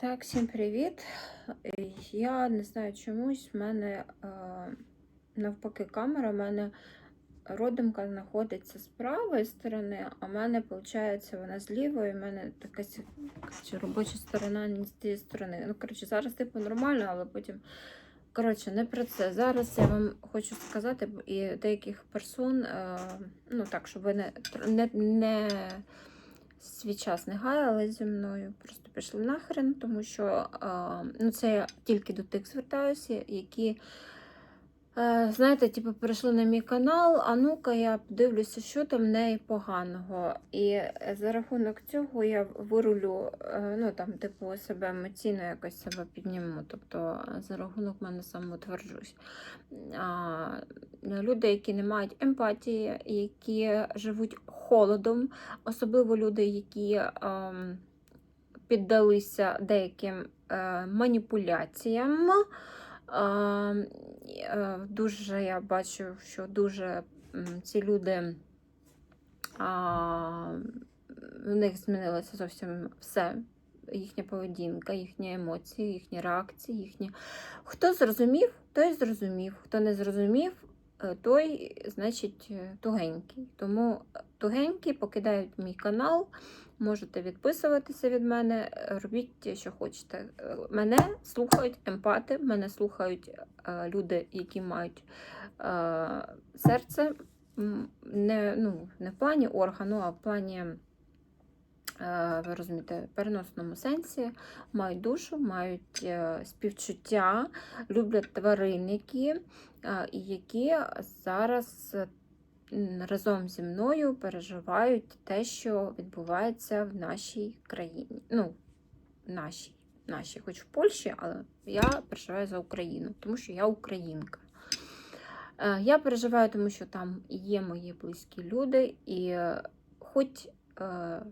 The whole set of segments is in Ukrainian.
Так, всім привіт. Я не знаю чомусь, в мене навпаки камера, в мене родимка знаходиться з правої сторони, а в мене, виходить, вона з лівої, в мене така робоча сторона не з тієї сторони. Ну, коротше, зараз типу нормально, але потім. Коротше, не про це. Зараз я вам хочу сказати і деяких персон, ну так, щоб ви не, не, не свій час не гаяли зі мною, просто пішли нахрен, тому що ну, це я тільки до тих звертаюся, які, знаєте, типу, перейшли на мій канал, а ну-ка я подивлюся, що там неї поганого. І е, за рахунок цього я вирулю, е, ну там, типу, себе емоційно якось себе підніму. Тобто е, за рахунок мене самоутверджусь. А, люди, які не мають емпатії, які живуть холодом, особливо люди, які ем, піддалися деяким е, маніпуляціям. Ем, е, дуже я бачу, що дуже ці люди. В них змінилося зовсім все. Їхня поведінка, їхні емоції, їхні реакції, їхні. Хто зрозумів, той зрозумів. Хто не зрозумів, е, той, значить, е, тугенький. Тому тугенькі покидають мій канал. Можете відписуватися від мене, робіть, що хочете. Мене слухають емпати, мене слухають е, люди, які мають е, серце. Не, ну, не в плані органу, а в плані, е, ви розумієте, переносному сенсі, мають душу, мають співчуття, люблять тваринники, е, які зараз разом зі мною переживають те, що відбувається в нашій країні. Ну, нашій, нашій, хоч в Польщі, але я переживаю за Україну, тому що я українка. Е, Я переживаю, тому що там є мої близькі люди, і хоч, е,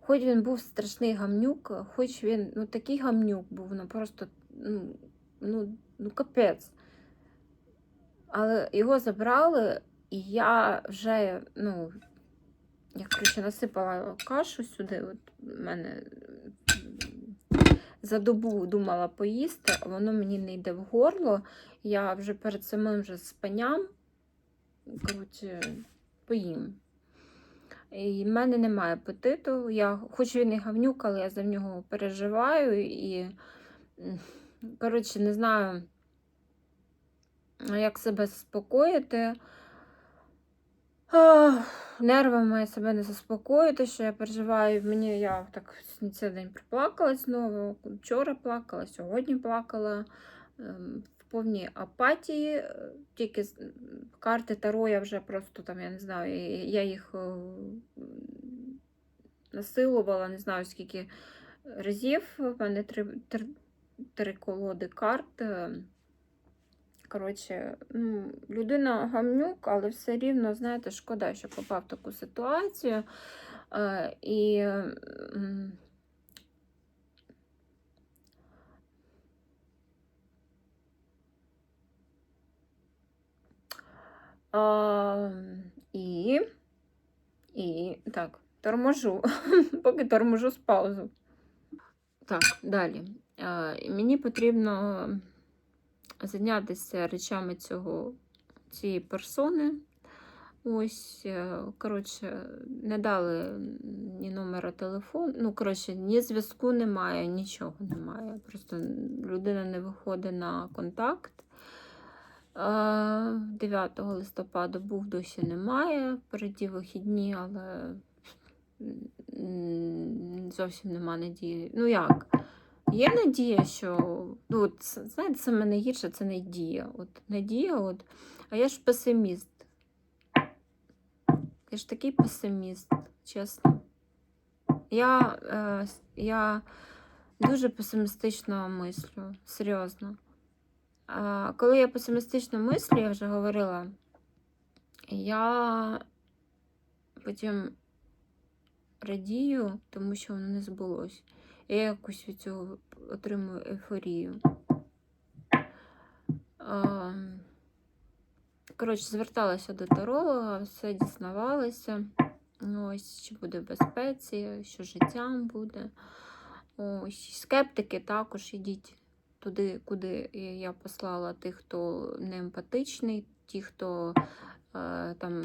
хоч він був страшний гамнюк, хоч він ну, такий гамнюк був, ну просто ну, ну, ну капець. Але його забрали, і я вже, ну, я коротше, насипала кашу сюди. От в мене за добу думала поїсти, а воно мені не йде в горло. Я вже перед самим же спанням, коротше, поїм. І в мене немає апетиту. Я, хоч він і гавнюк, але я за нього переживаю і, коротше, не знаю, як себе заспокоїти. Нервами себе не заспокоїти, що я переживаю. Мені я так цей день проплакалась знову. Вчора плакала, сьогодні плакала. ем, В повній апатії. е, Тільки карти Таро я вже просто там, я не знаю, я їх е, насилувала, не знаю скільки разів. У мене три, три, три колоди карт. Коротше, ну, людина гамнюк, але все рівно, знаєте, шкода, що попав в таку ситуацію. Е, і а, і, і так, торможу, поки торможу з паузу. Так, далі. Е, мені потрібно зайнятися речами цього, цієї персони. Ось, е, коротше, не дали ні номера телефону. Ну, коротше, ні зв'язку немає, нічого немає. Просто людина не виходить на контакт. Е, 9 листопада був досі немає. Впереді вихідні, але зовсім нема надії. Ну як? Є надія, що ну, знаєте, саме найгірше це надія. От, надія, от, а я ж песиміст. Я ж такий песиміст, чесно. Я, е, я дуже песимістично мислю, серйозно. А, коли я песимістично мислю, я вже говорила, я потім радію, тому що воно не збулось. Я якось від цього отримую ейфорію. Коротше, зверталася до таролога, все дізнавалася. Ось, чи буде безпеці, що життям буде. Ось, скептики також ідіть туди, куди я послала тих, хто не емпатичний, ті, хто там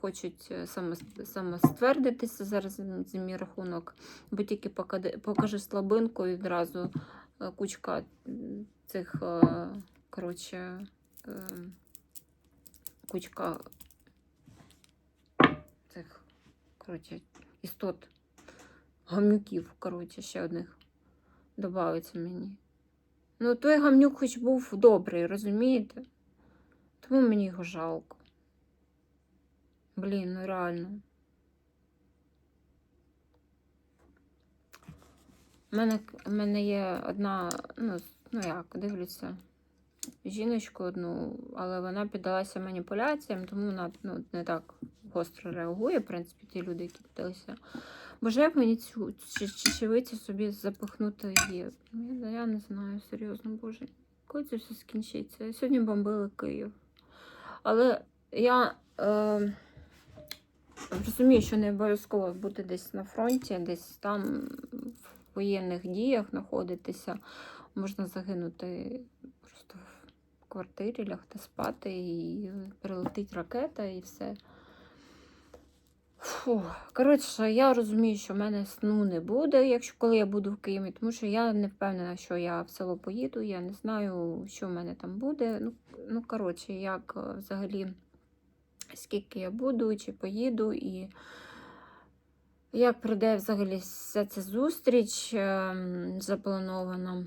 хочуть само- самоствердитися зараз за мій рахунок, бо тільки покажи слабинку і одразу е, кучка цих, е, коротше, е, кучка цих, коротше, істот, гамнюків, коротше, ще одних додається мені. Ну, той гамнюк хоч був добрий, розумієте? Тому мені його жалко. Блін, ну реально. У мене, у мене є одна, ну, ну як, дивлюся, жіночку одну, але вона піддалася маніпуляціям, тому вона ну, не так гостро реагує, в принципі, ті люди, які піддалися. Боже, як мені цю чечевицю собі запихнути її? Я, я не знаю, серйозно, боже. Коли це все скінчиться? Сьогодні бомбили Київ. Але я е, розумію, що не обов'язково бути десь на фронті, десь там в воєнних діях знаходитися. Можна загинути просто в квартирі, лягти спати і прилетить ракета і все. Фу. Коротше, я розумію, що в мене сну не буде, якщо коли я буду в Києві, тому що я не впевнена, що я в село поїду. Я не знаю, що в мене там буде. Ну, ну коротше, як е, взагалі, скільки я буду, чи поїду, і як прийде взагалі вся ця зустріч ем, запланована.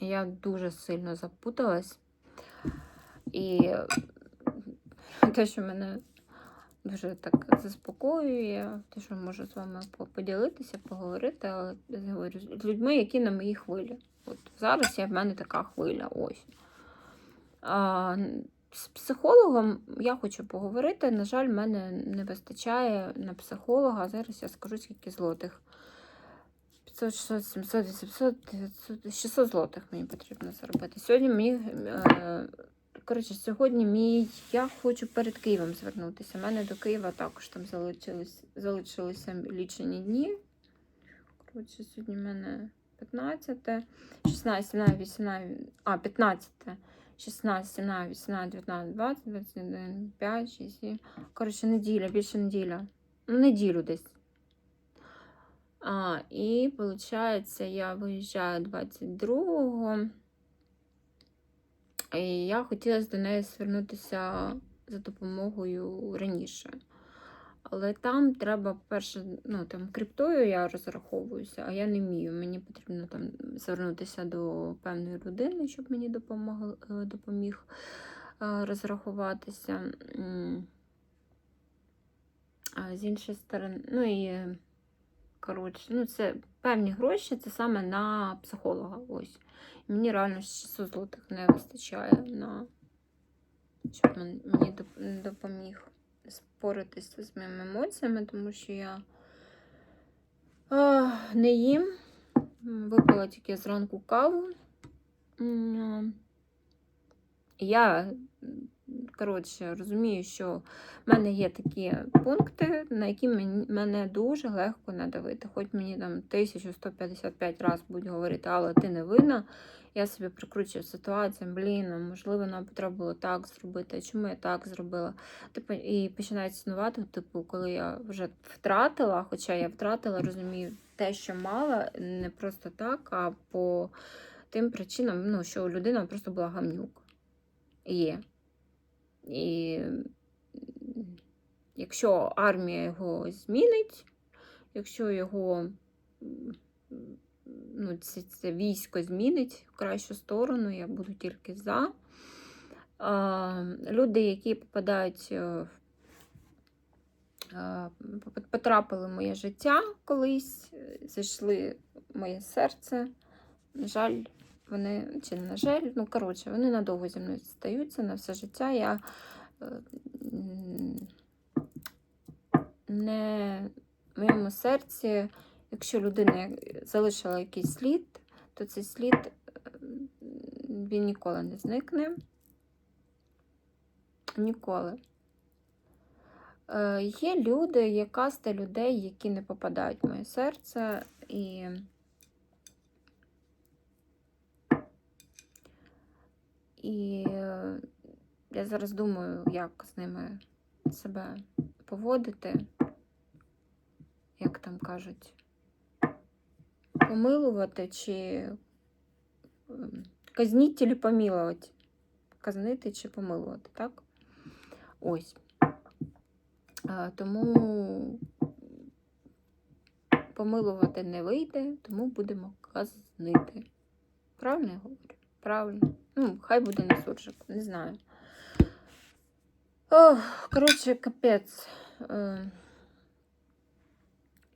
Я дуже сильно запуталась. І те, що мене дуже так заспокоює, те, що можу з вами поділитися, поговорити, але я говорю з людьми, які на моїй хвилі. От зараз я в мене така хвиля. Ось. А, з психологом я хочу поговорити. На жаль, мене не вистачає на психолога. Зараз я скажу, скільки злотих. 500, 600, 700, 800, 900, 600 злотих мені потрібно заробити. Сьогодні мені, е, коротше, сьогодні мій, я хочу перед Києвом звернутися. У мене до Києва також там залишились, залишилися лічені дні. Коротше, сьогодні в мене 15, 16, 17, 18, а, 15, 16, 17, 18, 19, 20, 21, 5, 6, 7. Коротше, неділя, більше неділя. Ну, неділю десь. А, і виходить, я виїжджаю 22-го. І я хотіла до неї звернутися за допомогою раніше. Але там треба, перше, ну там криптою я розраховуюся, а я не вмію. Мені потрібно там звернутися до певної людини, щоб мені допомог, допоміг е, розрахуватися. А з іншої сторони, ну і е, коротше, ну це певні гроші, це саме на психолога. Ось. Мені реально 600 злотих не вистачає на щоб мені доп- допоміг споритися з моїми емоціями, тому що я не їм. Випила тільки зранку каву. Я, коротше, розумію, що в мене є такі пункти, на які мене дуже легко надавити. Хоч мені там 1155 разів будуть говорити, але ти не винна. Я собі прикручую ситуацію, блін, можливо, нам треба було так зробити, чому я так зробила? Типу, і починаю цінувати, типу, коли я вже втратила, хоча я втратила, розумію, те, що мала, не просто так, а по тим причинам, ну, що людина просто була гамнюк. Є. І якщо армія його змінить, якщо його ну, це, це військо змінить в кращу сторону, я буду тільки за. Люди, які попадають, е, е, потрапили в моє життя колись, е, зайшли в моє серце. На жаль, вони, чи на жаль, ну коротше, вони надовго зі мною стаються на все життя. Я е, не в моєму серці, якщо людина залишила якийсь слід, то цей слід е, він ніколи не зникне. Ніколи. Е, Є люди, є каста людей, які не попадають в моє серце, і І е, я зараз думаю, як з ними себе поводити, як там кажуть, помилувати чи ем, казніть чи помилувати. Казнити чи помилувати, так? Ось. Тому помилувати не вийде, тому будемо казнити. Правильно я говорю? Правильно. Ну, хай буде на суржик, не знаю. Коротше, капець. Е,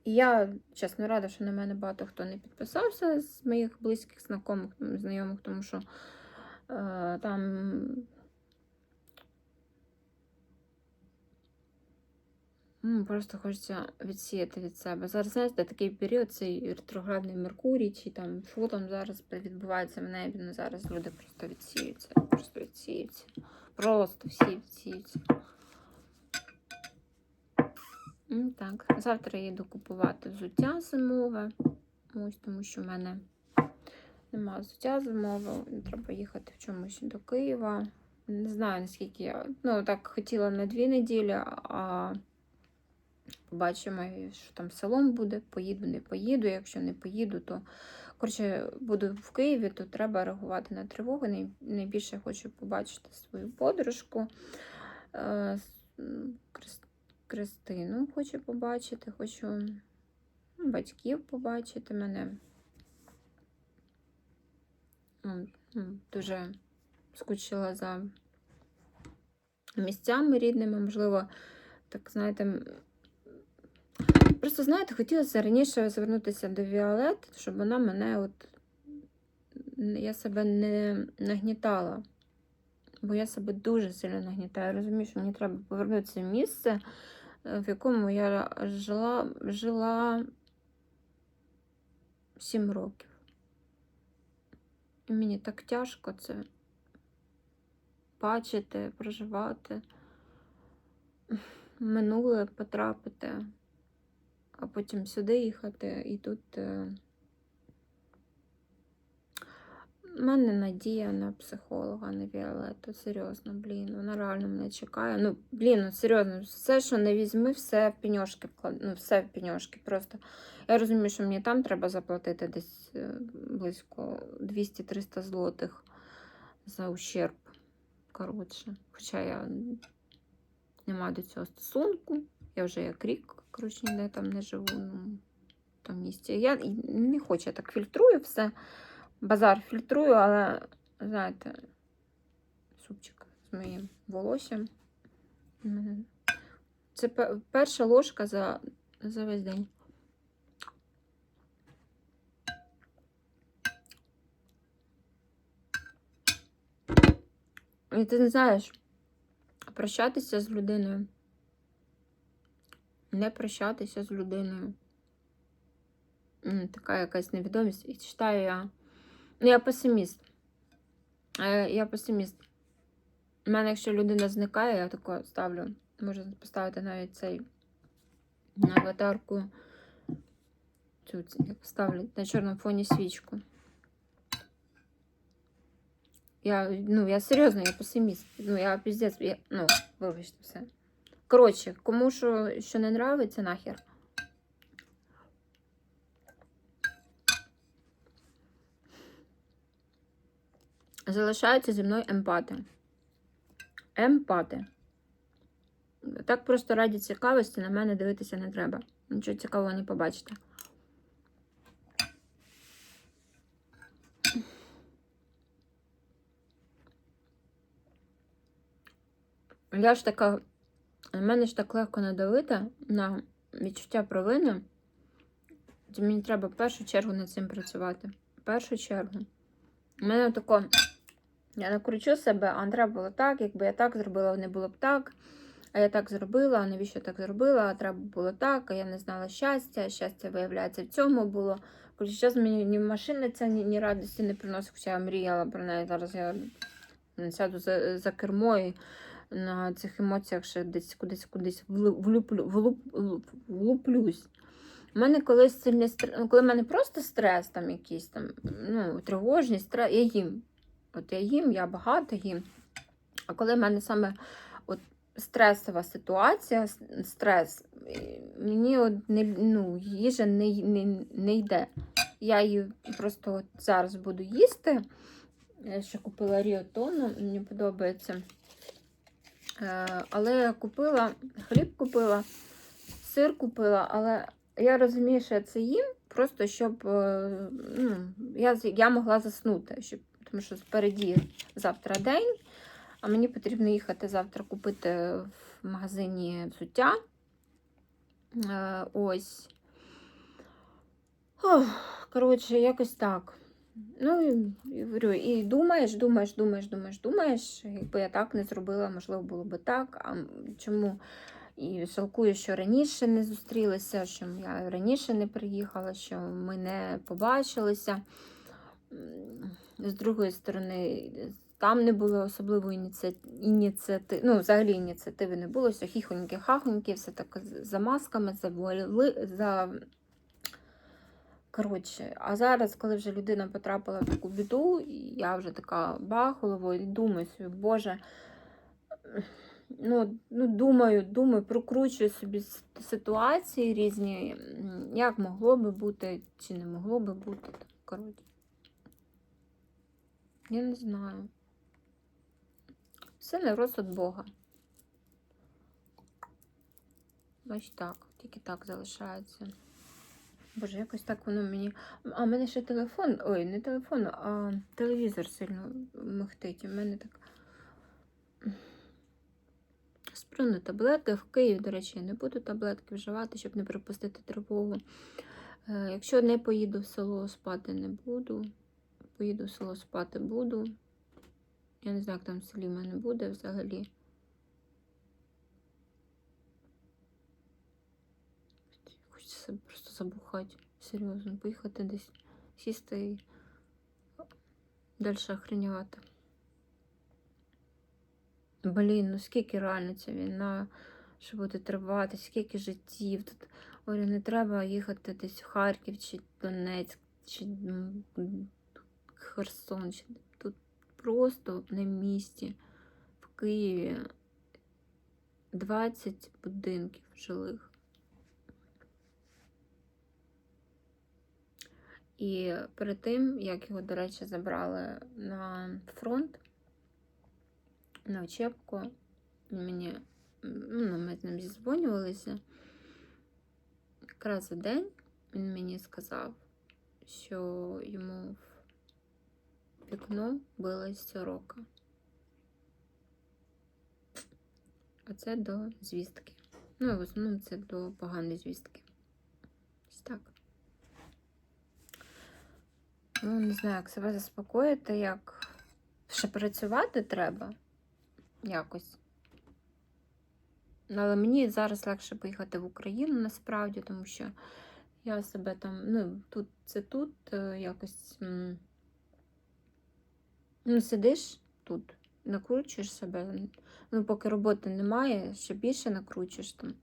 Я, чесно, рада, що на мене багато хто не підписався з моїх близьких знайомих, знайомих тому що е, там. Просто хочеться відсіяти від себе. Зараз, знаєте, такий період, цей ретроградний Меркурій, чи там що там зараз відбувається в небі, ну зараз люди просто відсіються. Просто відсіються. Просто всі відсіються. Так, завтра я їду купувати взуття зимове. Ось тому що в мене немає взуття зимового. Треба їхати в чомусь до Києва. Не знаю, наскільки я. Ну, так хотіла на дві неділі, а побачимо, що там селом буде. Поїду, не поїду. Якщо не поїду, то коротше, буду в Києві, то треба реагувати на тривогу. Найбільше хочу побачити свою подружку. Е, Кристину хочу побачити, хочу ну, батьків побачити мене. М, м, Дуже скучила за місцями рідними, можливо, так знаєте. Просто, знаєте, хотілося раніше звернутися до Віолет, щоб вона мене от. Я себе не нагнітала. Бо я себе дуже сильно нагнітаю. Розумію, що мені треба повернутися в місце, е, в якому я жила, жила 7 років. І мені так тяжко це бачити, проживати, минуле потрапити, а потім сюди їхати і тут. е, У мене надія на психолога, на Віолетту. Серйозно, блін. Вона реально мене чекає. Ну, блін, ну серйозно, все, що не візьми, все в пеньошки вклад... Ну, все в пеньошки. Просто я розумію, що мені там треба заплатити десь е, близько 200-300 злотих за ущерб. Коротше. Хоча я не маю до цього стосунку. Я вже як рік, коротше, ніде там не живу. Ну, в тому місці. Я не хочу, я так фільтрую все. Базар фільтрую, але, знаєте, супчик з моїм волоссям. Це перша ложка за, за весь день. І ти не знаєш, прощатися з людиною. Не прощатися з людиною. Така якась невідомість. І читаю я. Ну, я песиміст. Е, Я песиміст. У мене, якщо людина зникає, я тако ставлю. Можу поставити навіть цей на аватарку. Цю ставлю на чорному фоні свічку. Я, ну, я серйозно, я песиміст. Ну, я піздець, я, ну, вибачте все. Коротше, кому що, що не нравиться, нахер. Залишаються зі мною емпати. Емпати. Так просто раді цікавості на мене дивитися не треба. Нічого цікавого не побачите. Я ж така. Мене ж так легко надавити на відчуття провини. То мені треба в першу чергу над цим працювати. В першу чергу. У мене тако. Я накручу себе, а треба було так, якби я так зробила, не було б так. А я так зробила, а навіщо так зробила? А треба було так, а я не знала щастя, щастя, виявляється, в цьому було. Коротше, зараз мені ні машина ця, ні, ні радості не приносить, хоча я мріяла про неї. Зараз я сяду за, за кермо на цих емоціях ще десь кудись кудись влю- влюплю, влуп, влуп, влуплюсь. У мене колись сильний стрес, ну, коли в мене просто стрес, там якийсь там, ну, тривожність, стрес, я їм. От я їм, я багато їм. А коли в мене саме от стресова ситуація, стрес, мені от не, ну, їжа не, не, не йде. Я її просто от зараз буду їсти. Я ще купила ріотону, мені подобається. Е, але купила, хліб купила, сир купила, але я розумію, що я це їм, просто щоб е, ну, я, я могла заснути, щоб, тому що спереді завтра день, а мені потрібно їхати завтра купити в магазині взуття. Е, ось. Коротше, якось так. Ну, і, говорю, і думаєш, думаєш, думаєш, думаєш, думаєш. Якби я так не зробила, можливо, було би так. А чому? І жалкую, що раніше не зустрілися, що я раніше не приїхала, що ми не побачилися. З другої сторони, там не було особливої ініціативи, ну, взагалі ініціативи не було, все хіхоньки, хахоньки, все так за масками, завуали, за Коротше, а зараз, коли вже людина потрапила в таку біду, я вже така бах головою і думаю собі, Боже, ну, ну думаю, думаю, прокручую собі ситуації різні, як могло би бути, чи не могло би бути. Коротше. Я не знаю. Все на розсуд Бога. Ось так, тільки так залишається. Боже, якось так воно мені. А в мене ще телефон. Ой, не телефон, а телевізор сильно михтить. У мене так. Сприну таблетки. В Києві, до речі, я не буду таблетки вживати, щоб не пропустити тривогу. Е, Якщо не поїду в село спати, не буду. Поїду в село спати буду. Я не знаю, як там в селі в мене буде взагалі. Хочеться просто забухати. Серйозно, поїхати десь сісти і далі охренювати. Блін, ну скільки реально ця війна, що буде тривати, скільки життів. Тут говорю, не треба їхати десь в Харків чи Донецьк, чи Херсон. Чи... Тут просто на місці в Києві 20 будинків жилих. І перед тим, як його, до речі, забрали на фронт, на учебку, мені, ну, ми з ним зізвонювалися. Якраз за день він мені сказав, що йому в вікно билась сорока. А це до звістки. Ну, і в основному це до поганої звістки. Ось так. Ну, не знаю, як себе заспокоїти, як ще працювати треба якось. Але мені зараз легше поїхати в Україну насправді, тому що я себе там, ну, тут це тут е, якось. Ну, сидиш тут, накручуєш себе. Ну, поки роботи немає, ще більше накручуєш там.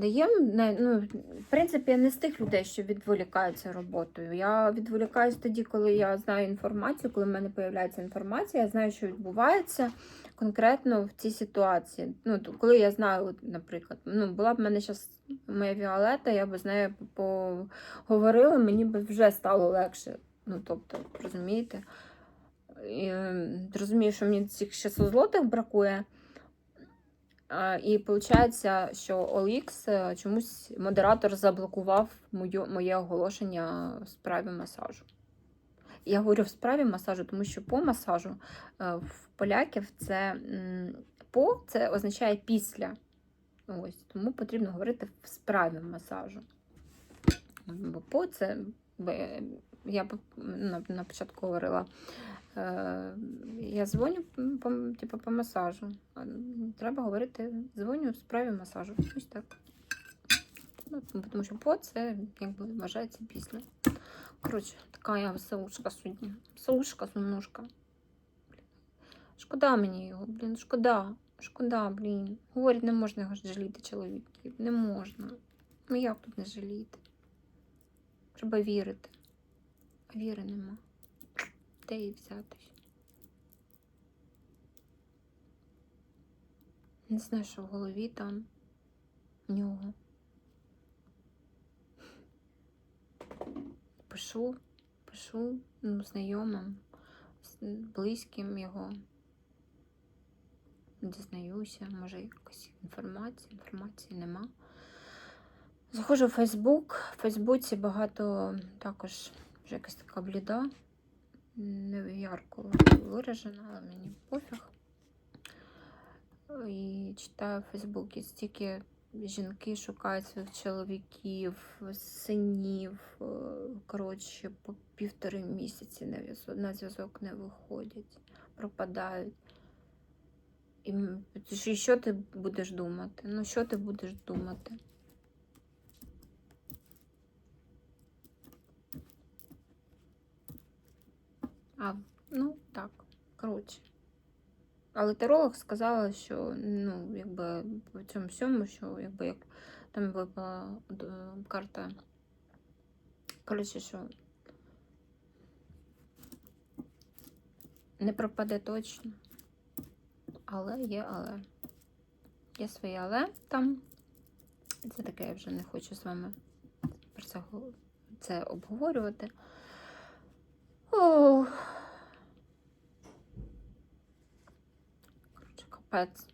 Даєм, ну, в принципі, я не з тих людей, що відволікаються роботою. Я відволікаюсь тоді, коли я знаю інформацію, коли в мене з'являється інформація, я знаю, що відбувається конкретно в цій ситуації. Ну, коли я знаю, наприклад, ну, була б в мене зараз моя Віолета, я б з нею поговорила, мені б вже стало легше. Ну, тобто, розумієте? І, е, розумію, що мені цих 600 злотих бракує. І виходить, що OLX е, чомусь модератор заблокував мою, моє оголошення в справі масажу. Я говорю в справі масажу, тому що по масажу е, в поляків це по це означає після. Ось, тому потрібно говорити в справі масажу. Бо по це я на, на початку говорила. Е, я дзвоню по, типу, по масажу. Треба говорити, дзвоню в справі масажу. Ось так. Ну, тому що по це якби вважається після. Коротше, така я веселушка сьогодні. Веселушка, сумнушка. Шкода мені його, блін, шкода. Шкода, блін. Говорять, не можна його жаліти чоловіків. Не можна. Ну як тут не жаліти? Треба вірити. А віри нема. Де її взяти? Не знаю, що в голові там в нього. Пишу, пишу ну, знайомим, близьким його. Дізнаюся, може якась інформація, інформації нема. Заходжу в Фейсбук. В Фейсбуці багато також вже якась така бліда, не ярко виражена, але мені пофіг. І читаю в Фейсбуці стільки жінки шукають своїх чоловіків, синів. е, Коротше, по півтори місяці на зв'язок не виходять, пропадають. І що ти будеш думати? Ну, що ти будеш думати? А, ну так, коротше. Але таролог сказала, що ну, якби в цьому всьому, що якби як там випала д- карта. Коротше, що не пропаде точно. Але є але. Є своє але там. Це таке, я вже не хочу з вами про це, це обговорювати. Ох. Коротше, капець.